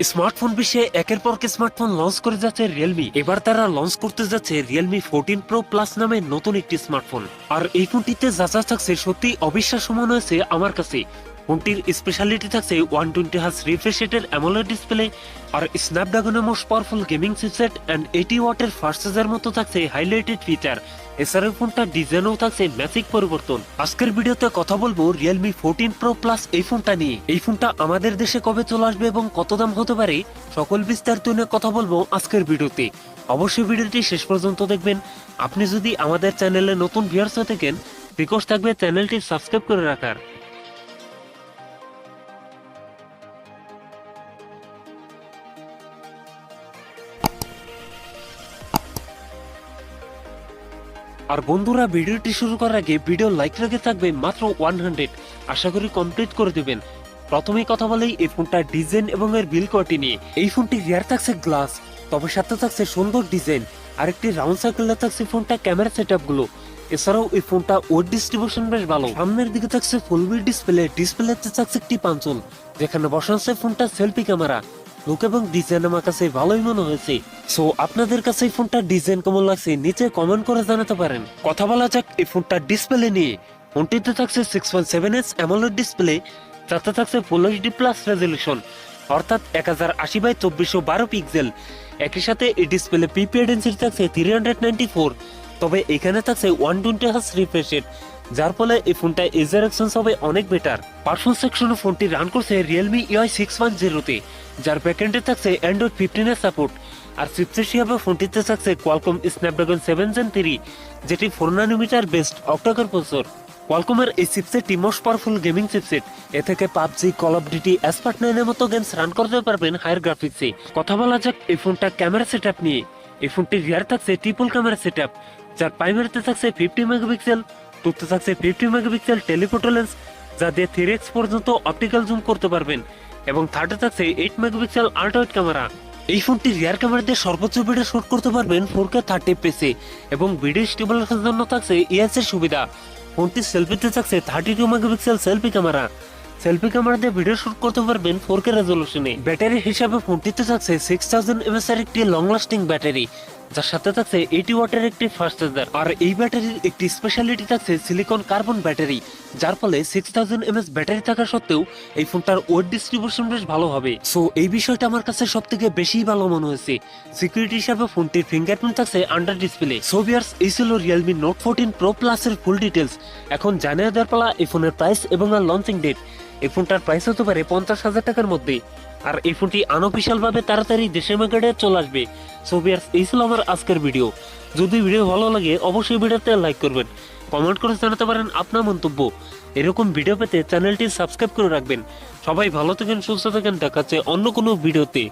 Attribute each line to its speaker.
Speaker 1: Smartphone বিষয়ে একের পর এক স্মার্টফোন লঞ্চ করে যাচ্ছে রিয়েলমি এবার তারা লঞ্চ করতে যাচ্ছে রিয়েলমি ফোরটিন প্রো প্লাস নামে নতুন একটি স্মার্টফোন। আর এই ফোনটিতে যা যা থাকছে সত্যি অবিশ্বাস্য মনে হয়েছে আমার কাছে। ফোনটির স্পেশালিটি থাকছে ওয়ান টোয়েন্টি হার্স রিফ্রেশ রেটের অ্যামোলেড ডিসপ্লে আর স্ন্যাপড্রাগনের most powerful gaming chipset and eighty ওয়াটের চার্জার মতো থাকছে হাইলাইটেড ফিচার এছাড়াও ফোনটা ডিজাইনও থাকছে ম্যাসিক পরিবর্তন। আজকের ভিডিওতে কথা বলব রিয়েলমি ফোরটিন প্রো প্লাস এই ফোনটা নিয়ে। এই ফোনটা আমাদের দেশে কবে চলে আসবে এবং কত দাম হতে পারে, সকল বিস্তারিত নিয়ে কথা বলব আজকের ভিডিওতে। অবশ্যই ভিডিওটি শেষ পর্যন্ত দেখবেন। আপনি যদি আমাদের চ্যানেলে নতুন ভিউয়ার্স হয়ে থাকেন রিকোয়েস্ট থাকবে চ্যানেলটি সাবস্ক্রাইব করে রাখার। আর বন্ধুরা, ভিডিওটি শুরু করার আগে ভিডিও লাইক রেখে থাকবে মাত্র ওয়ান হান্ড্রেড আশা করি কমপ্লিট করে দেবেন। প্রথমেই কথা বলেই এই ফোনটার ডিজাইন এবং এর বিল কোয়ালিটি নিয়ে। এই ফোনটি রেয়ার থাকছে গ্লাস তবে সাথে থাকছে সুন্দর ডিজাইন আর একটি রাউন্ড সার্কেলে থাকছে ফোনটা ক্যামেরা সেটগুলো এছাড়াও এই ফোনটা ওয়েট ডিস্ট্রিবিউশন বেশ ভালো। সামনের দিকে থাকছে ফুল বি ডিসপ্লে ডিসপ্লেতে থাকছে একটি পাঞ্চল। যেখানে বসাচ্ছে ফোনটা সেলফি ক্যামেরা লুক এবং ডিজাইন আমার কাছে ভালোই মনে হয়েছে। সো আপনাদের কাছে এই ফোনটার ডিজাইন কেমন লাগছে, নিচে কমেন্ট করে জানাতে পারেন। কথা বলা যাক এই ফোনটার ডিসপ্লে নিয়ে। ফোনটিতে থাকছে six point seven S AMOLED display যাতে থাকছে ফুল এইচডি প্লাস রেজলিউশন অর্থাৎ এক হাজার আশি বাই চব্বিশশো বারো পিক্সেল একই সাথে এই ডিসপ্লে পিপিএ থাকছে থ্রি হান্ড্রেড নাইনটি ফোর তবে এখানে থাকছে one twenty hertz refresh rate যার ফলে এই ফোনটা এক্সেন্স হবে অনেক বেটার পার্সোনাল সেকশনে ফোনটি রান করছে রিয়েলমি ইআই সিক্স ওয়ান জিরোতে যার ব্যাকএন্ডে থাকছে অ্যান্ড্রয়েড ফিফটিনের সাপোর্ট আর চিপসেট হিসাবে ফোনটিতে থাকছে Qualcomm Snapdragon seven gen three যেটি four nanometer best octacore processor কোয়ালকমের এই চিপসেটটি মোস্ট পাওয়ারফুল গেমিং চিপসেট এ থেকে PUBG call of duty Asphalt নাইনের মতো গেমস রান করতে পারবেন হায়ার গ্রাফিক্সে কথা বলা যাক এই ফোনটা ক্যামেরা সেট নিয়ে। এই ফোনটি রিয়ার থাকছে ট্রিপল ক্যামেরা সেট যার প্রাইমারিতে থাকছে ফিফটি মেগাপিক্সেল টুতে থাকছে ফিফটি মেগাপিক্সেল টেলিফোটো লেন্স যা দিয়ে থ্রি এক্স পর্যন্ত অপটিক্যাল জুম করতে পারবেন এবং থার্ডে থাকছে এইট মেগাপিক্সেল আল্ট্রাওয়েড ক্যামেরা এই ফোনটি রিয়ার ক্যামেরা দিয়ে সর্বোচ্চ ভিডিও শুট করতে পারবেন ফোর কে থার্টি পেসে এবং ভিডিও স্টেবলেশনের জন্য থাকছে ইএস এর সুবিধা। ফোনটির সেলফিতে থাকছে thirty two megapixel selfie camera selfie camera দিয়ে ভিডিও শুট করতে পারবেন ফোর কে রেজলিউশনে ব্যাটারি হিসাবে ফোনটিতে থাকছে সিক্স থাউজেন্ড এমএস এর একটি লং লাস্টিং ব্যাটারি যার সাথে থাকছে এইটি ওয়াটের একটি ফাস্ট চার্জার আর এই ব্যাটারির একটি স্পেশালিটি থাকছে সিলিকন কার্বন ব্যাটারি যার ফলে সিক্স থাউজেন্ড এমএস ব্যাটারি থাকা সত্ত্বেও এই ফোনটার ওয়েট ডিস্ট্রিবিউশন বেশ ভালো হবে। সো এই বিষয়টা আমার কাছে সব থেকে বেশি ভালো মনে হয়েছে। সিকিউরিটি হিসাবে ফোনটির ফিঙ্গারপ্রিন্ট থাকছে আন্ডার ডিসপ্লে সো বিয়ার্স এই ছিল Realme Note fourteen Pro Plus এর ফুল ডিটেলস এখন জানিয়ে দেওয়ার পালা এই ফোনের প্রাইস এবং লঞ্চিং ডেট এই ফোনটার প্রাইস হতে পারে পঞ্চাশ হাজার টাকার মধ্যে। আর এই ফোনটি আনঅফিসিয়ালভাবে তাড়াতাড়ি দেশের মার্কেটে চলে আসবে। সো বিয়ার্স এই ছিল আমার আজকের ভিডিও যদি ভিডিও ভালো লাগে, অবশ্যই ভিডিওতে লাইক করবেন। কমেন্ট করে জানাতে পারেন আপনার মন্তব্য। এরকম ভিডিও পেতে চ্যানেলটি সাবস্ক্রাইব করে রাখবেন। সবাই ভালো থাকেন, সুস্থ থাকেন। দেখাচ্ছে অন্য কোনো ভিডিওতে